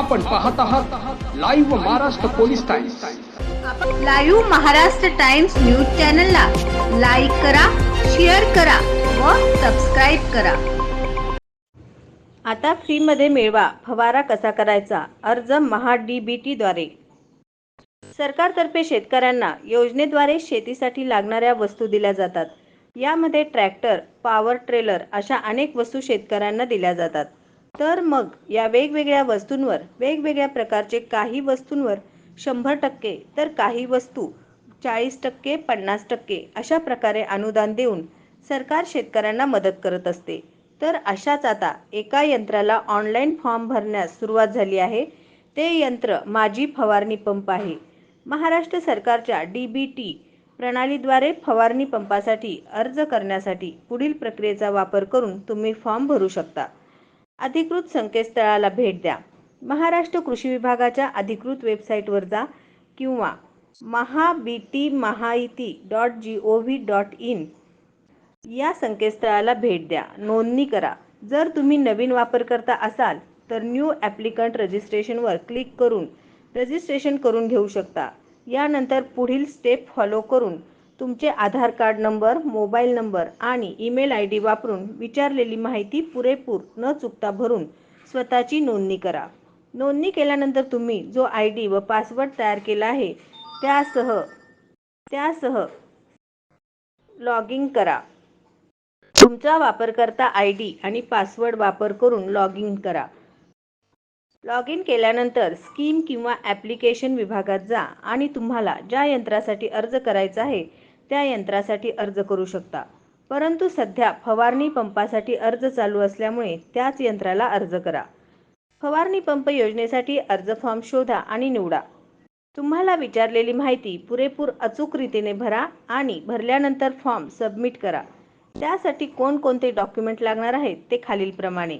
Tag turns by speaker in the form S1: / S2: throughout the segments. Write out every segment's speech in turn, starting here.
S1: आपण पाहत आहात live Maharashtra Police Times
S2: live Maharashtra Times News चॅनलला लाईक करा शेअर करा व सबस्क्राईब करा.
S3: आता फ्रीमध्ये मिळवा फवारा कसा करायचा अर्ज महा डी बी टीद्वारे सरकारतर्फे शेतकऱ्यांना योजनेद्वारे शेतीसाठी लागणाऱ्या वस्तू दिल्या जातात. यामध्ये ट्रॅक्टर पॉवर ट्रेलर अशा अनेक वस्तू शेतकऱ्यांना दिल्या जातात. तर मग या वेगवेगळ्या वस्तूंवर वेगवेगळ्या प्रकारचे काही वस्तूंवर शंभर टक्के तर काही वस्तू चाळीस टक्के पन्नास टक्के अशा प्रकारे अनुदान देऊन सरकार शेतकऱ्यांना मदत करत असते. तर अशाच आता एका यंत्राला ऑनलाईन फॉर्म भरण्यास सुरुवात झाली आहे. ते यंत्र माझी फवारणी पंप आहे. महाराष्ट्र सरकारच्या डी बी टी प्रणालीद्वारे फवारणी पंपासाठी अर्ज करण्यासाठी पुढील प्रक्रियेचा वापर करून तुम्ही फॉर्म भरू शकता. अधिकृत संकेतस्थळाला भेट द्या. महाराष्ट्र कृषी विभागाच्या अधिकृत वेबसाईटवर जा किंवा MahaBT B T dot G O V dot in या संकेतस्थळाला भेट द्या. नोंदणी करा. जर तुम्ही नवीन वापरकर्ता असाल तर न्यू ॲप्लिकंट रजिस्ट्रेशनवर क्लिक करून रजिस्ट्रेशन करून घेऊ शकता. यानंतर पुढील स्टेप फॉलो करून तुमचे Aadhaar card number mobile number आणि ईमेल आय डी वापरून विचारलेली माहिती पुरेपूर न चुकता भरून स्वतःची नोंदणी करा. नोंदणी केल्यानंतर तुम्ही जो आय डी व पासवर्ड तयार केला आहे त्यासह त्यासह लॉग इन करा. तुमचा वापरकर्ता आय डी आणि पासवर्ड वापर करून लॉग इन करा. लॉग इन केल्यानंतर स्कीम किंवा ॲप्लिकेशन विभागात जा आणि तुम्हाला ज्या यंत्रासाठी अर्ज करायचा आहे त्या यंत्रासाठी अर्ज करू शकता. परंतु सध्या फवारणी पंपासाठी अर्ज चालू असल्यामुळे त्याच यंत्राला अर्ज करा. फवारणी पंप योजनेसाठी अर्ज फॉर्म शोधा आणि निवडा. तुम्हाला विचारलेली माहिती पुरेपूर अचूक रीतीने भरा आणि भरल्यानंतर फॉर्म सबमिट करा. त्यासाठी कोणकोणते डॉक्युमेंट लागणार आहेत ते खालीलप्रमाणे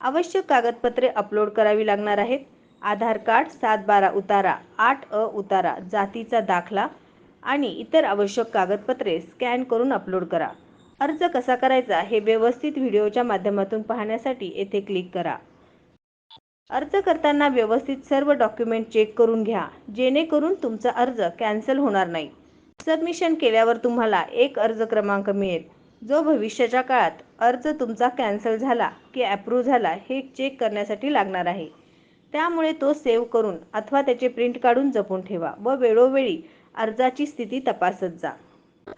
S3: आवश्यक कागदपत्रे अपलोड करावी लागणार आहेत. आधार कार्ड सात बारा उतारा आठ अ उतारा जातीचा दाखला आणि इतर आवश्यक कागदपत्रे स्कॅन करून अपलोड करा. अर्ज कसा करायचा हे व्यवस्थित व्हिडिओच्या माध्यमातून पाहण्यासाठी येथे क्लिक करा. अर्ज करताना व्यवस्थित सर्व डॉक्युमेंट चेक करून घ्या जेणेकरून तुमचा अर्ज कॅन्सल होणार नाही. सबमिशन केल्यावर तुम्हाला एक अर्ज क्रमांक मिळेल. जो भविष्याच्या काळात अर्ज तुमचा कॅन्सल झाला की अप्रूव्ह झाला हे चेक करण्यासाठी लागणार आहे. त्यामुळे तो सेव्ह करून अथवा त्याचे प्रिंट काढून जपून ठेवा व वेळोवेळी अर्जाची स्थिती तपासत जा.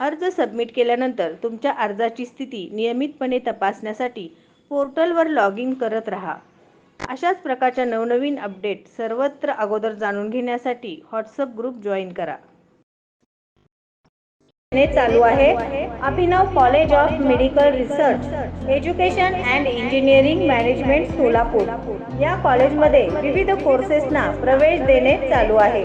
S3: अर्ज सबमिट केल्यानंतर तुमच्या अर्जाची स्थिती नियमितपणे तपासण्यासाठी पोर्टलवर लॉग इन करत राहा. अशाच प्रकारच्या नवनवीन अपडेट सर्वत्र अगोदर जाणून घेण्यासाठी व्हॉट्सअप ग्रुप जॉईन करा. चालू आहे. Abhinav college of medical research education and engineering management Solapur. या कॉलेजमध्ये विविध कोर्सेसना प्रवेश देणे चालू आहे.